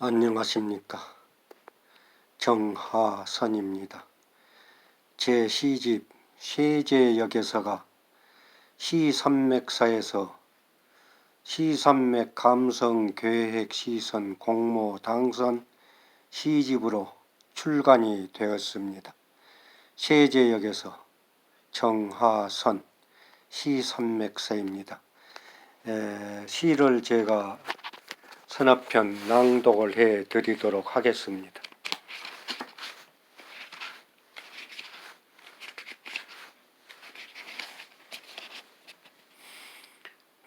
안녕하십니까. 정하선입니다. 제 시집 세제역에서가 시산맥사에서 시산맥 감성 계획 시선 공모 당선 시집으로 출간이 되었습니다. 세제역에서 정하선 시산맥사입니다. 에, 시를 제가 서너편 낭독을 해 드리도록 하겠습니다.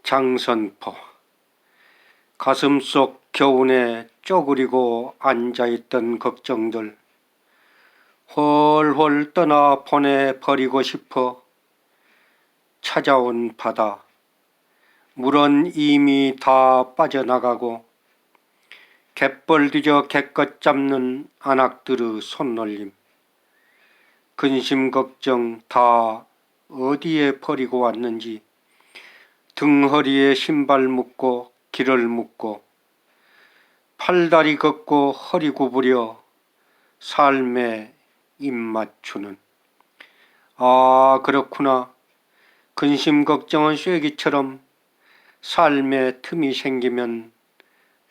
장선포 가슴 속 겨운에 쪼그리고 앉아있던 걱정들 홀홀 떠나 보내버리고 싶어 찾아온 바다 물은 이미 다 빠져나가고 갯벌 뒤져 갯것 잡는 안악들의 손놀림. 근심 걱정 다 어디에 버리고 왔는지. 등허리에 신발 묶고 길을 묶고 팔다리 걷고 허리 구부려 삶에 입 맞추는. 아 그렇구나. 근심 걱정은 쐐기처럼 삶에 틈이 생기면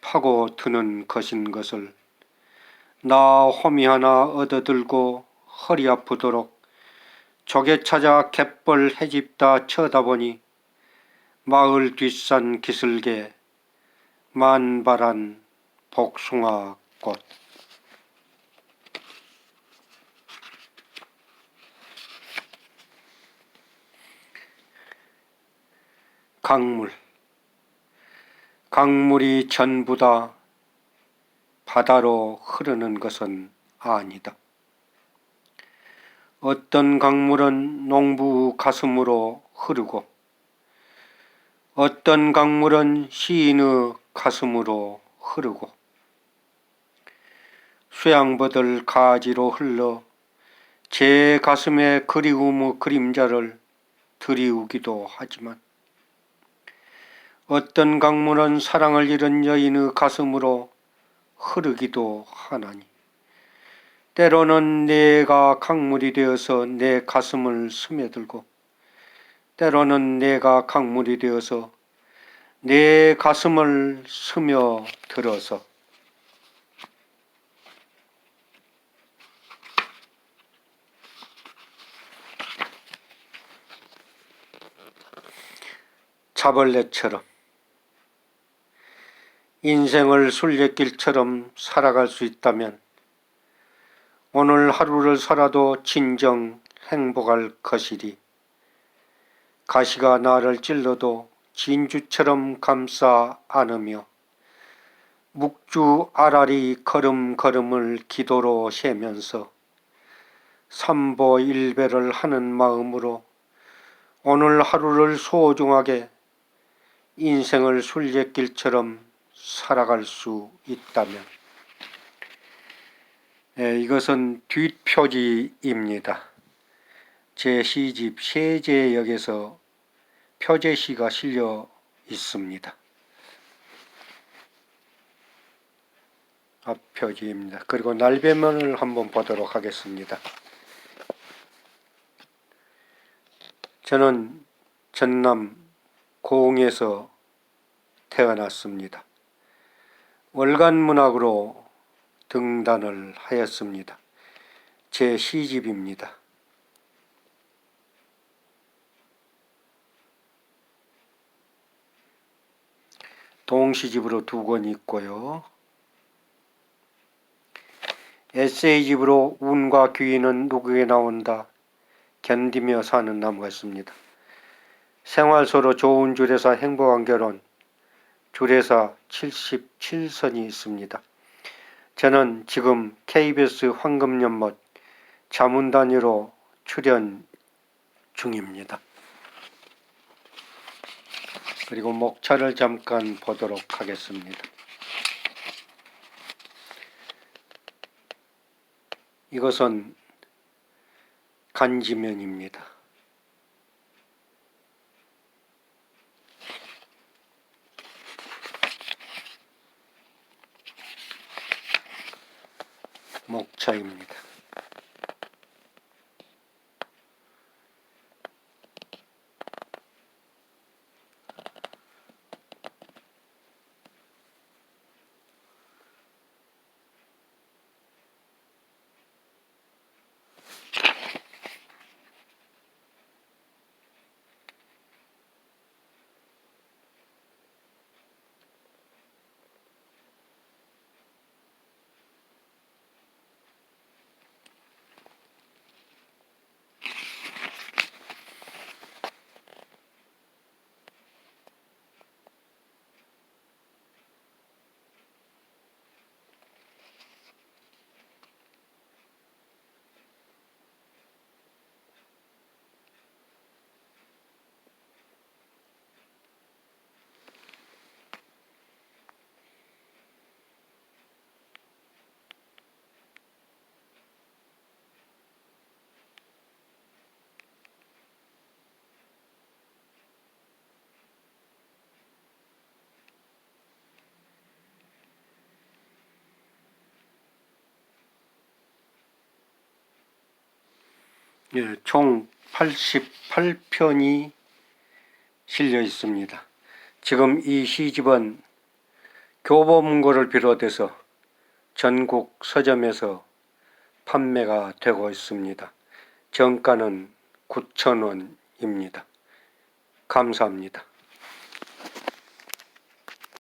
파고 드는 것인 것을 나 호미 하나 얻어들고 허리 아프도록 조개 찾아 갯벌 해집다 쳐다보니 마을 뒷산 기슭에 만발한 복숭아 꽃. 강물 강물이 전부 다 바다로 흐르는 것은 아니다. 어떤 강물은 농부 가슴으로 흐르고 어떤 강물은 시인의 가슴으로 흐르고 수양버들 가지로 흘러 제 가슴에 그리움의 그림자를 드리우기도 하지만 어떤 강물은 사랑을 잃은 여인의 가슴으로 흐르기도 하나니. 때로는 내가 강물이 되어서 내 가슴을 스며들고 때로는 내가 강물이 되어서 내 가슴을 스며들어서. 자벌레처럼 인생을 순례길처럼 살아갈 수 있다면 오늘 하루를 살아도 진정 행복할 것이리. 가시가 나를 찔러도 진주처럼 감싸 안으며 묵주 아라리 걸음걸음을 기도로 세면서 삼보 일배를 하는 마음으로 오늘 하루를 소중하게 인생을 순례길처럼 살아갈 수 있다면 예, 이것은 뒷표지입니다. 제 시집 세제역에서 표제시가 실려 있습니다. 앞표지입니다. 그리고 날배면을 한번 보도록 하겠습니다. 저는 전남 고흥에서 태어났습니다. 월간 문학으로 등단을 하였습니다. 제 시집입니다. 동시집으로 두 권 있고요. 에세이집으로 운과 귀인은 누구에 나온다. 견디며 사는 나무가 있습니다. 생활소로 좋은 줄에서 행복한 결혼, 줄에서 77선이 있습니다. 저는 지금 KBS 황금연못 자문 단위로 출연 중입니다. 그리고 목차를 잠깐 보도록 하겠습니다. 이것은 간지면입니다. 목차입니다. 예, 총 88편이 실려 있습니다. 지금 이 시집은 교보문고를 비롯해서 전국 서점에서 판매가 되고 있습니다. 정가는 9,000원입니다. 감사합니다.